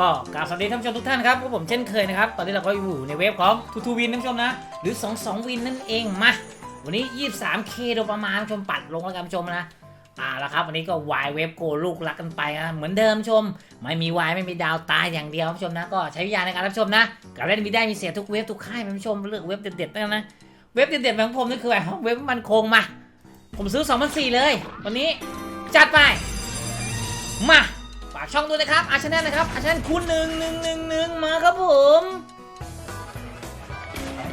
ก็กราบสวัสดีท่านผู้ชมทุกท่านครับพวกผมเช่นเคยนะครับ ตอนนี้เราก็อยู่ในเว็บของทูทูวินท่านผู้ชมนะ หรือ 22 วินนั่นเองมา วันนี้ 23K โดยประมาณท่านผู้ชมปัดลงแล้วกันผู้ชมนะอ่าแล้วครับวันนี้ก็วายเว็บโกลูกรักกันไปนะเหมือนเดิมชม ไม่มีวายไม่มีดาวตายอย่างเดียวท่านผู้ชมนะ ก็ใช้วิญญาณในการรับชมนะการเล่นมีได้มีเสียทุกเว็บทุกค่ายท่านผู้ชมเลือกเว็บเด็ดๆนะนะเว็บเด็ดๆของผมนี่คือแบบเว็บมันคงมา ผมซื้อ2,004เลย วันนี้จัดไปมาากช่องด้วยนะครับอาชแนลนะครับอาชแนลคูณหนึ่งหนึ่งหนึ่งหนึ่งมาครับผม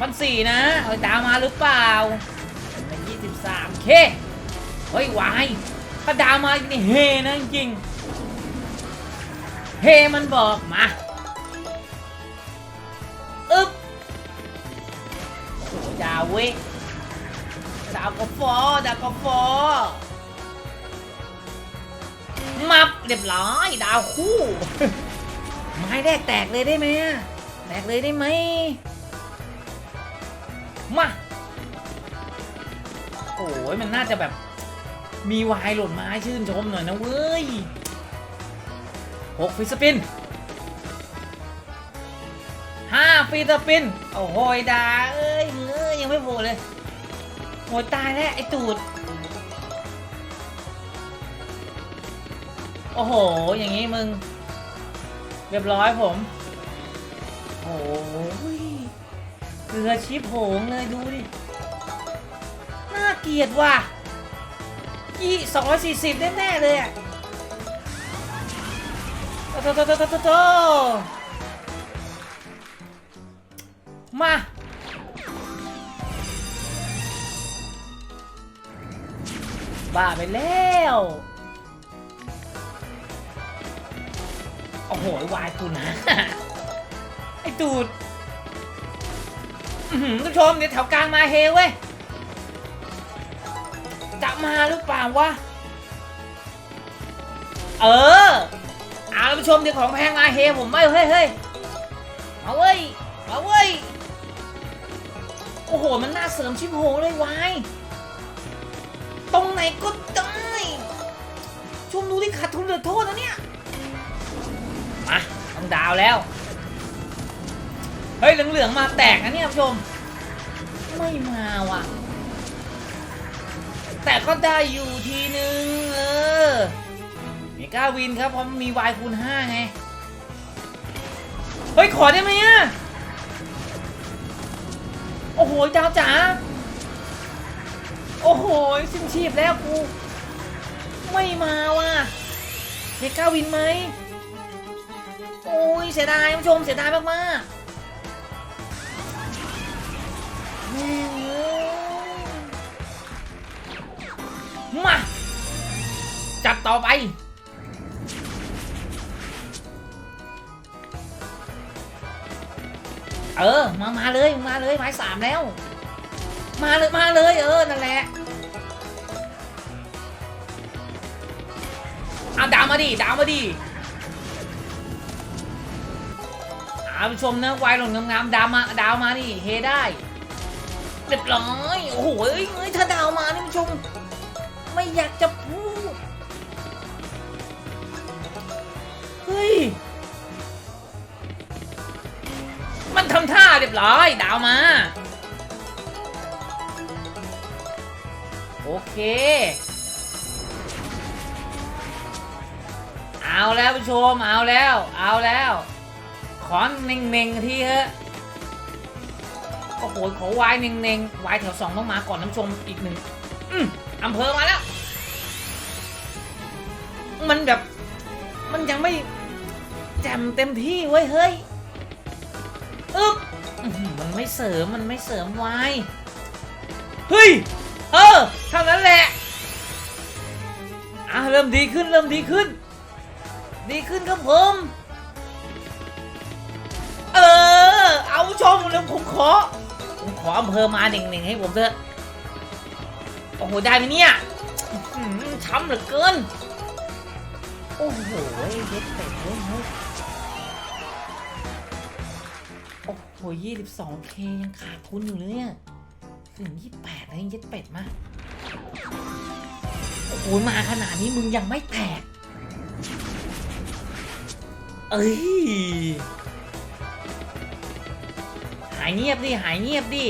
พันสี่นะเอาดาวมาหรือเปล่าเป็นยี่สิบสามเคเฮ้ยวายถ้าดาวมานี่เฮนะจริงเฮมันบอกมาอึ๊บโอ้โหดาวเว้ยดาวกระฟอดาวกระฟอ มับเรียบร้อยดาวคู่ ไม้แรกแตกเลยได้ไหมแตกเลยได้ไหมมาโอ้ยมันน่าจะแบบมีวายหล่นไม้ชื่นชมหน่อยนะเว้ยหกฟิสปินห้าฟิสปินโอ้โหยดาเอ้ยเอ้ยยังไม่โผล่เลยโหยตายแล้วไอ้ตูด โอ้โห อย่างนี้มึง เรียบร้อยผม โอ้ยเกลือชิปโหงเลยดูดิ น่าเกลียดว่ะยี่สองร้อยสี่สิบแน่ๆเลยอะโตโตโตโตโตโตมาบ้าไปแล้ว โอ้โหวายคุณนะ ไอตูดท่านผู้ชมเดี๋ยวแถวกลางมาเฮเว้ย จะมาหรือเปล่าวะ เออเอาท่านผู้ชมเดี๋ยวของแพงมาเฮผมไม่เฮ้ยเฮ้ยมาเว้ยมาเว้ย โอ้โห มันน่าเสริมชิปโหเลยวายตรงไหนก็ได้ชมดูที่ขาดทุนเหลือโทษนะเนี่ย ต้องดาวแล้ว เฮ้ยเหลืองๆมาแตกนะเนี่ยผู้ชม ไม่มาว่ะ แต่ก็ได้อยู่ทีนึงเออเมกาวินครับเพราะมันมีวายคูณ5ไง เฮ้ย ขอได้ไหมอะ โอ้โหดาวจ๋า โอ้โหสิ้นชีพแล้วกู ไม่มาว่ะเมกาวินไหม โอ้ยเสียดายผู้ชมเสียดายมากๆม่งเอ้ยมาจับต่อไปเออ มา มาเลย มาเลยไม้สามแล้ว มาเลย มาเลย เออ นั่นแหละเอาดาวมาดิดาวมาดิาผู้ชมนะวายหล่นงามๆดาวมาดาวมานี่เฮได้เรียบร้อยโอ้โหเอ้ยเอ้ยถ้าดาวมานี่ผู้ชม ไม่อยากจะพูดเฮ้ยมันทำท่าเรียบร้อย ดาวมา โอเค เอาแล้วผู้ชม เอาแล้ว เอาแล้ว ขอเน่งๆทีเถอะโอ้โหขอวายเน่งๆวายแถวสองต้องมาก่อนน้ำชมอีกหนึ่งอืมอำเภอมาแล้ว มันแบบ มันยังไม่แจ่มเต็มที่เว้ยเฮ้ยอึ๊บมันไม่เสริมมันไม่เสริมวายเฮ้ย เออเท่านั้นแหละ อะเริ่มดีขึ้นเริ่มดีขึ้น ดีขึ้นครับผม อาชมแล้วผมขอผมขออำเภอมาหนึ่งหนึ่งให้ผมเถอะโอ้โหได้ไหมเนี่ยอื้อหือช้ำเหลือเกิน โอ้โหเย็ดเป็ดเฮ้ยเฮ้ยโอ้โหยี่สิบสองเคยังขาดทุนอยู่เลยเนี่ยถึงยี่แปดเลยเย็ดเป็ดมาโอ้โหมาขนาดนี้มึงยังไม่แตก เอ้ยายเงียบดิ หายเงียบดิ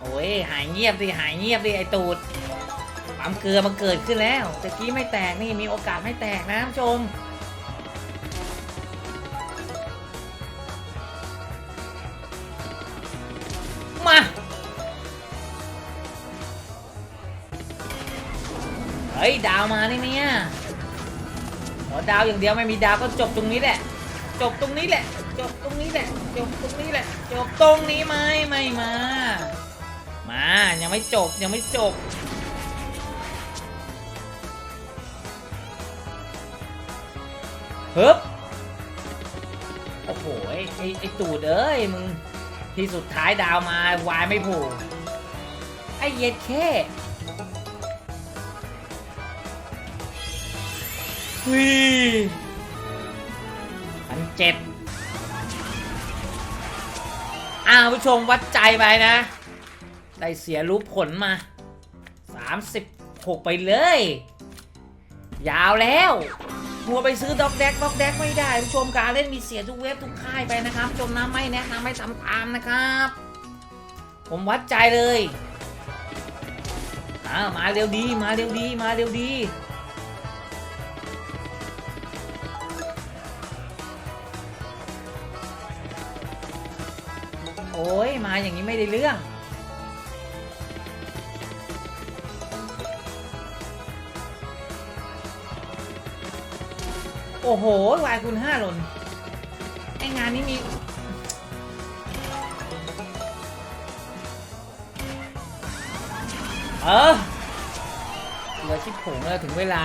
โอ้ยหายเงียบดิ หายเงียบดิ ไอตูดปั๊มเกลือมันเกิดขึ้นแล้วตะกี้ไม่แตกนี่มีโอกาสไม่แตกนะท่านผู้ชม ดาวมานี่เนี่ยขอดาวอย่างเดียวไม่มีดาวก็จบตรงนี้แหละ จบตรงนี้แหละ จบตรงนี้แหละ จบตรงนี้แหละ จบตรงนี้ไหมไม่มา มา ยังไม่จบยังไม่จบฮึบโอ้โหไอ้ไอ้ตูดเอ้ยมึงที่สุดท้ายดาวมาวายไม่ผล่ไอ้เย็ดแค่ เฮ้ยพันเจ็ดอ้าวผู้ชมวัดใจไปนะ ได้เสียรู้ผลมา 36 ไปเลย ยาวแล้วมัวไปซื้อด็อกแดกด็อกแดกไม่ได้ผู้ชมการเล่นมีเสียทุกเว็บทุกค่ายไปนะครับชมนะไม่แนะนำไม่ทำตามนะครับ ผมวัดใจเลยอ่ามาเร็วดีมาเร็วดีมาเร็วดี โอ้ยมาอย่างนี้ไม่ได้เรื่อง โอ้โหวายคุณห้าหล่นไองานนี้มีเออเหลือชิดผงแล้วถึงเวลา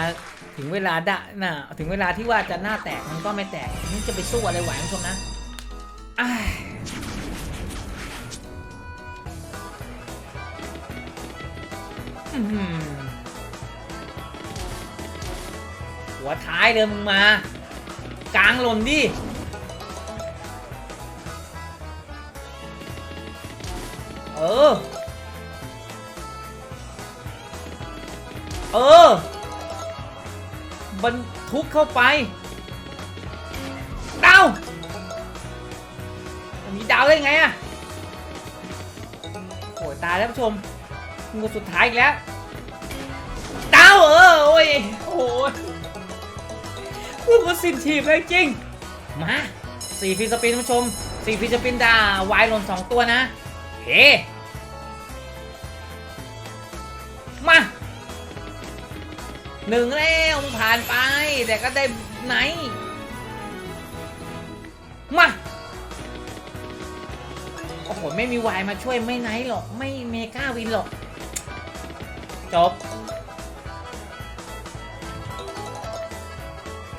ถึงเวลาดะน่ะถึงเวลาที่ว่าจะหน้าแตกมันก็ไม่แตกนี่จะไปสู้อะไรไหวคุณผู้ชมนะอ้า หัวท้ายเลยมึงมา กลางหล่นดิ เออ เออบรรทุกเข้าไป ดาวมีดาวได้ไงอะโอ้ยตายแล้วผู้ชม งูสุดท้ายอีกแล้วดาวเออโอ้ยโอ้ยพูดว่าสิ้นทีเลยจริง มาสี่ฟีสปินผู้ชมสี่ฟีสปินดาวายหล่นสองตัวนะเฮ้มาหนึ่งแล้วผ่านไป แต่ก็ได้ไหน มา โอ้โห ไม่มีวายมาช่วยไม่ไหนหรอก ไม่เมกาวินหรอก จบ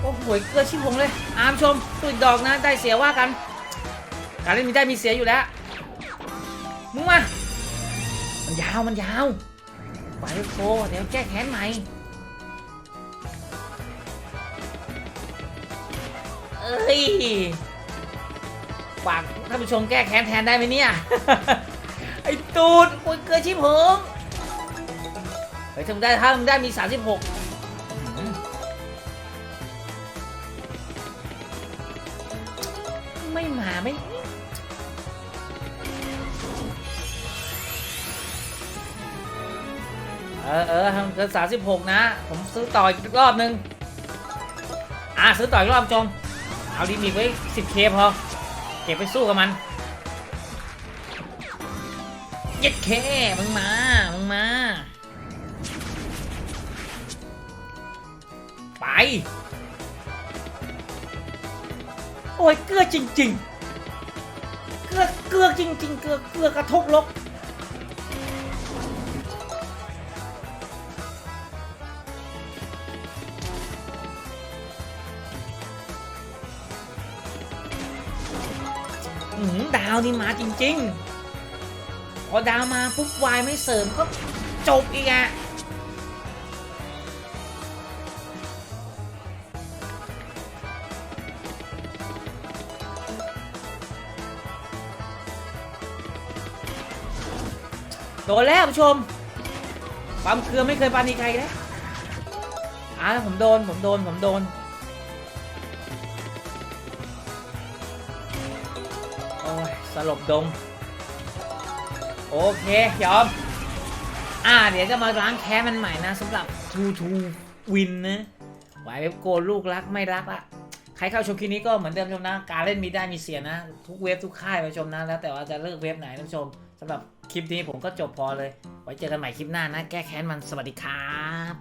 โอ้โหเกลือชิบหงเลย อามชมตุดดอกนะ ได้เสียว่ากัน การเล่นมีได้มีเสียอยู่แล้ว มึงมา มันยาวมันยาวไปโคเดี๋ยวแก้แค้นใหม่ เอ้ยฝากท่านผู้ชมแก้แค้นแทนได้ไหมเนี่ย ไอ้ตูดโอ้ยเกลือชิบหง ฮ้ยทำได้ถ้าทำได้มี 36อื้อหือไม่มาไม่เออเออทำเกิน36นะ ผมซื้อต่ออีกรอบนึง อะซื้อต่ออีกรอบจม เอาลิมิตไว้ 10k พอ เก็บไปสู้กับมันเย็ดเคมึงมา มึงมา โอ้ยเกลือจริง ๆ เกลือเกลือจริง ๆ เกลือเกลือกระทกลกอื้อหือดาวนี่มาจริง ๆ พอดาวมาปุ๊บวายไม่เสริมก็จบอีกอะ โดนแล้วผู้ชมปั๊มเครือไม่เคยปานีใครเลยอ่าผมโดน ผมโดน ผมโดน โอ้ย สลบดง โอเค ยอม อ่า เดี๋ยวจะมาล้างแค้นมันใหม่นะสำหรับทูทูวินนะไหวเว็บโกนลูกรักไม่รักอะใครเข้าชมคลิปนี้ก็เหมือนเดิมชมนะ การเล่นมีได้มีเสียนะ ทุกเว็บทุกค่ายไปชมนะ แล้วแต่ว่าจะเลือกเว็บไหนท่านผู้ชมสำหรับ คลิปนี้ผมก็จบพอเลย ไว้เจอกันใหม่คลิปหน้านะ แก้แค้นมันสวัสดีครับ